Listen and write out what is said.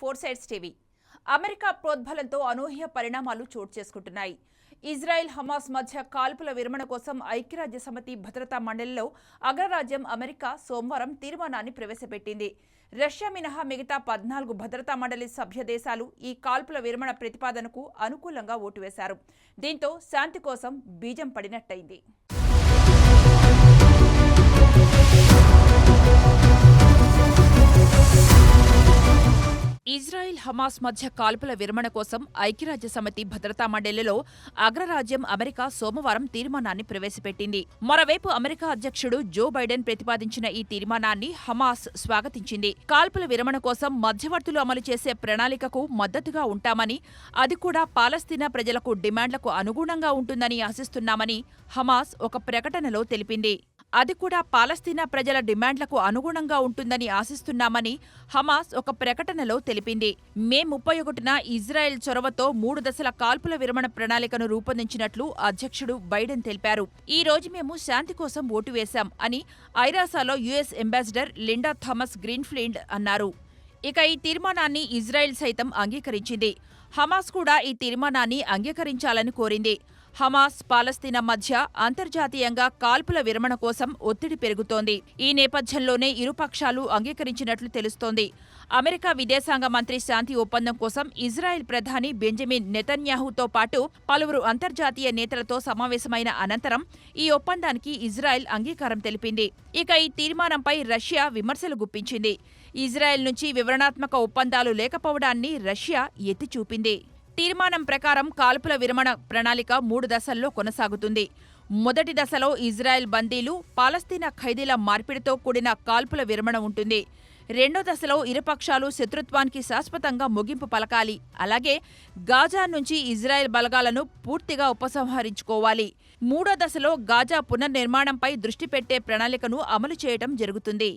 Four sides TV. America ప్రోద్బలంతో అనూహ్య పరిణామాలు చోటు చేసుకుంటున్నాయి. ఇజ్రాయెల్ హమాస్ మధ్య కాల్పుల విరమణ కోసం ఐక్యరాజ్య సమితి భద్రతా మండలిలో అగ్రరాజ్యం అమెరికా సోమవారం తీర్మానాన్ని ప్రవేశపెట్టింది. రష్యా మినహా మిగతా పద్నాలుగు భద్రతా మండలి సభ్య దేశాలు ఈ కాల్పుల విరమణ ప్రతిపాదనకు అనుకూలంగా ఓటు వేశారు. దీంతో శాంతి కోసం బీజం పడినట్టయింది. ఇజ్రాయెల్ హమాస్ మధ్య కాల్పుల విరమణ కోసం ఐక్యరాజ్య సమితి భద్రతా మండలిలో అగ్రరాజ్యం అమెరికా సోమవారం తీర్మానాన్ని ప్రవేశపెట్టింది. మరోవైపు అమెరికా అధ్యక్షుడు జో బైడెన్ ప్రతిపాదించిన ఈ తీర్మానాన్ని హమాస్ స్వాగతించింది. కాల్పుల విరమణ కోసం మధ్యవర్తులు అమలు చేసే ప్రణాళికకు మద్దతుగా ఉంటామని అది కూడా పాలస్తీనా ప్రజలకు డిమాండ్లకు అనుగుణంగా ఉంటుందని ఆశిస్తున్నామని హమాస్ ఒక ప్రకటనలో తెలిపింది. అది కూడా పాలస్తీనా ప్రజల డిమాండ్లకు అనుగుణంగా ఉంటుందని ఆశిస్తున్నామని హమాస్ ఒక ప్రకటనలో తెలిపింది. మే ముప్పై ఒకటిన ఇజ్రాయెల్ చొరవతో మూడు దశల కాల్పుల విరమణ ప్రణాళికను రూపొందించినట్లు అధ్యక్షుడు బైడెన్ తెలిపారు. ఈ రోజు మేము శాంతి కోసం ఓటు వేశాం అని ఐరాసాలో US ambassador Linda Thomas Greenfield అన్నారు. ఇక ఈ తీర్మానాన్ని ఇజ్రాయెల్ సైతం అంగీకరించింది. హమాస్ కూడా ఈ తీర్మానాన్ని అంగీకరించాలని కోరింది. హమాస్ పాలస్తీనా మధ్య అంతర్జాతీయంగా కాల్పుల విరమణ కోసం ఒత్తిడి పెరుగుతోంది. ఈ నేపథ్యంలోనే ఇరుపక్షాలు అంగీకరించినట్లు తెలుస్తోంది. అమెరికా విదేశాంగ మంత్రి శాంతి ఒప్పందం కోసం ఇజ్రాయెల్ ప్రధాని బెంజమిన్ నెతన్యాహుతో పాటు పలువురు అంతర్జాతీయ నేతలతో సమావేశమైన అనంతరం ఈ ఒప్పందానికి ఇజ్రాయెల్ అంగీకారం తెలిపింది. ఇక ఈ తీర్మానంపై రష్యా విమర్శలు గుప్పించింది. ఇజ్రాయెల్ నుంచి వివరణాత్మక ఒప్పందాలు లేకపోవడాన్ని రష్యా ఎత్తి చూపింది తీర్మానం ప్రకారం కాల్పుల విరమణ ప్రణాళిక మూడు దశల్లో కొనసాగుతుంది. మొదటి దశలో ఇజ్రాయెల్ బందీలు పాలస్తీనా ఖైదీల మార్పిడితో కూడిన కాల్పుల విరమణ ఉంటుంది. రెండో దశలో ఇరుపక్షాలు శత్రుత్వానికి శాశ్వతంగా ముగింపు పలకాలి. అలాగే గాజా నుంచి ఇజ్రాయెల్ బలగాలను పూర్తిగా ఉపసంహరించుకోవాలి. మూడో దశలో గాజా పునర్నిర్మాణంపై దృష్టి పెట్టే ప్రణాళికను అమలు చేయడం జరుగుతుంది.